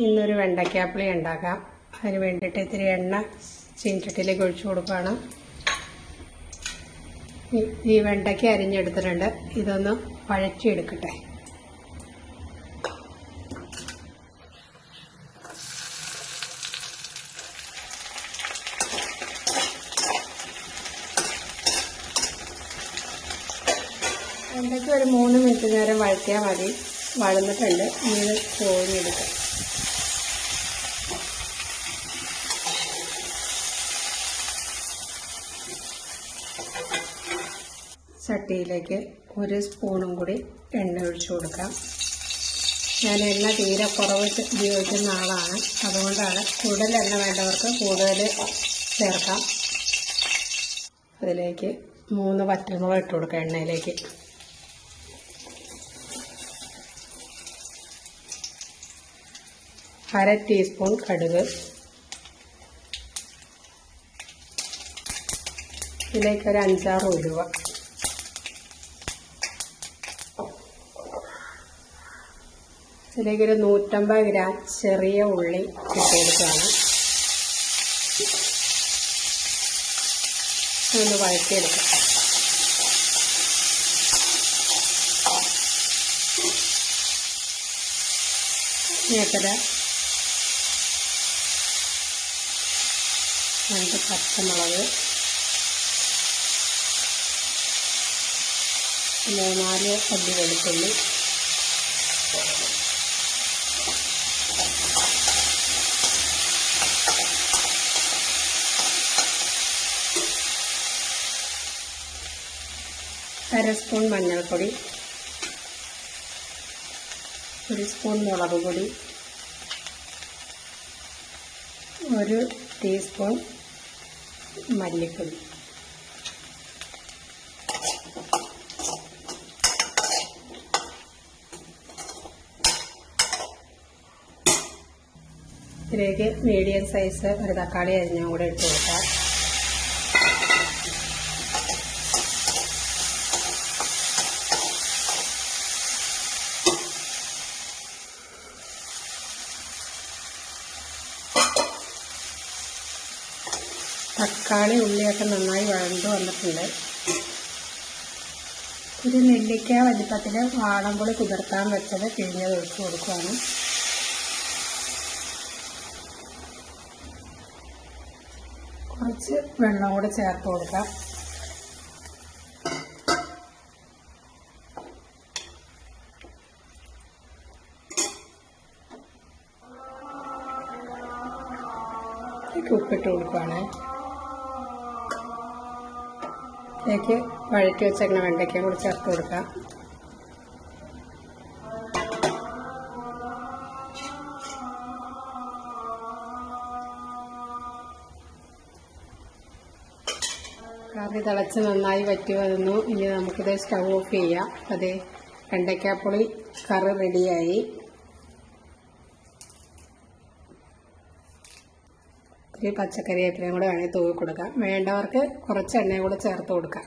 ഇന്നൊരു വെണ്ടയ്ക്കാപ്പിളി ഉണ്ടാക്കാം. അതിന് വേണ്ടിയിട്ട് ഇത്തിരി എണ്ണ ചീൻചട്ടിയിലേക്ക് ഒഴിച്ചു കൊടുക്കുകയാണ് ഈ- വെണ്ടയ്ക്ക് അരിഞ്ഞെടുത്തിട്ടുണ്ട്. ഇതൊന്ന് വഴറ്റിയെടുക്കട്ടെ. വെണ്ടയ്ക്ക ഒരു മൂന്ന് മിനിറ്റ് നേരം വഴറ്റിയാൽ മതി. വഴന്നിട്ടുണ്ട്. ഇനി ഇത് ചട്ടിയിലേക്ക് ഒരു സ്പൂണും കൂടി എണ്ണ ഒഴിച്ചു കൊടുക്കാം. ഞാൻ എണ്ണ തീരെ കുറവ് ഉപയോഗിക്കുന്ന ആളാണ്. അതുകൊണ്ടാണ് കൂടുതൽ എണ്ണ വേണ്ടവർക്ക് കൂടുതൽ ചേർക്കാം. അതിലേക്ക് മൂന്ന് വറ്റൽമുളക് ഇട്ട് കൊടുക്കാം എണ്ണയിലേക്ക്. അര ടീസ്പൂൺ കടുക്. ഇതിലേക്ക് ഒരു അഞ്ചാറ് ഉലുവ. ഇതിലേക്ക് ഒരു നൂറ്റമ്പത് ഗ്രാം ചെറിയ ഉള്ളി കിട്ടിയെടുക്കുകയാണ് ഒന്ന് വഴറ്റിയെടുക്കാം. ഞേക്കര രണ്ട് പച്ചമുളക് മൂന്നാൽ അല്ലി വെളുത്തുള്ളി അര സ്പൂൺ മഞ്ഞൾപ്പൊടി ഒരു സ്പൂൺ മുളക് പൊടി ഒരു ടീസ്പൂൺ മല്ലിപ്പൊടി. ഇതിലേക്ക് മീഡിയം സൈസ് ഒരു തക്കാളി അരിഞ്ഞും കൂടെ ഇട്ട് കൊടുക്കാം. തക്കാളി ഉള്ളിയൊക്കെ നന്നായി വഴണ്ടു വന്നിട്ടുണ്ട്. ഒരു നെല്ലിക്ക വലിപ്പത്തിൽ വാടംപുളി കുതിർത്താൻ വെച്ചത് പിഴിഞ്ഞത് ഒഴിച്ച് കൊടുക്കുകയാണ് കുറച്ച് വെള്ളം കൂടെ ചേർത്ത് കൊടുക്കാം. ഉപ്പിട്ട് കൊടുക്കുകയാണ് ഇതിലേക്ക് വഴറ്റി വെച്ചേക്കണ വെണ്ടയ്ക്കയും കൂടി ചേർത്ത് കൊടുക്കാം. കറി തിളച്ച് നന്നായി വറ്റി വരുന്നു ഇനി നമുക്കിത് സ്റ്റൗ ഓഫ് ചെയ്യാം. അതെ വെണ്ടയ്ക്കാപ്പുളി കറി റെഡിയായി. ഒരു പച്ചക്കറി വേപ്പിലയും കൂടെ വേണമെങ്കിൽ തൂവി കൊടുക്കാം. വേണ്ടവർക്ക് കുറച്ച് എണ്ണയും കൂടെ ചേർത്ത് കൊടുക്കാം.